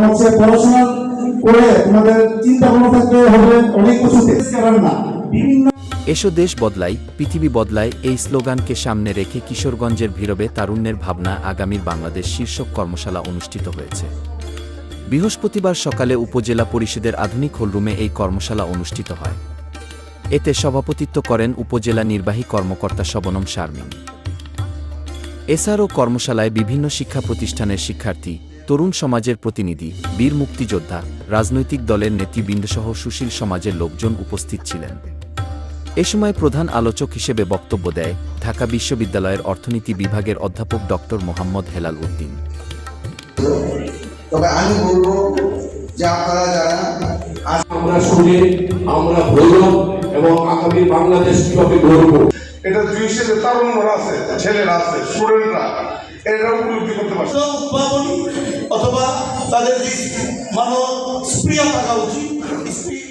হচ্ছে পড়াশোনা করে তোমাদের চিন্তা ভাবনা থাকতে হবে, অনেক কিছু না। বিভিন্ন এসো দেশ বদলাই, পৃথিবী বদলায় এই স্লোগানকে সামনে রেখে কিশোরগঞ্জের ভিরবে তারুণ্যের ভাবনা আগামীর বাংলাদেশ শীর্ষক কর্মশালা অনুষ্ঠিত হয়েছে। বৃহস্পতিবার সকালে উপজেলা পরিষদের আধুনিক হলরুমে এই কর্মশালা অনুষ্ঠিত হয়। এতে সভাপতিত্ব করেন উপজেলা নির্বাহী কর্মকর্তা শবনম শারমিন। এছাড়াও কর্মশালায় বিভিন্ন শিক্ষা প্রতিষ্ঠানের শিক্ষার্থী তরুণ সমাজের প্রতিনিধি বীর মুক্তিযোদ্ধা রাজনৈতিক দলের নেতৃবৃন্দসহ সুশীল সমাজের লোকজন উপস্থিত ছিলেন। এ সময় প্রধান আলোচক হিসেবে বক্তব্য দেয় ঢাকা বিশ্ববিদ্যালয়ের অর্থনীতি বিভাগের অধ্যাপক ডক্টর মোহাম্মদ হেলাল উদ্দিন। তবে আমি বলব যে আপনারা যারা আমরা শুনে আমরা ভৈরব এবং আগামী বাংলাদেশ কীভাবে গড়ব। এটা দুইশে যে তারুণ্যরা আছে ছেলেরা আছে স্টুডেন্টরা। এটা উপলব্ধি করতে পারছে। অথবা তাদের যে মানব স্প্রিয়া থাকা উচিত স্প্রিয়া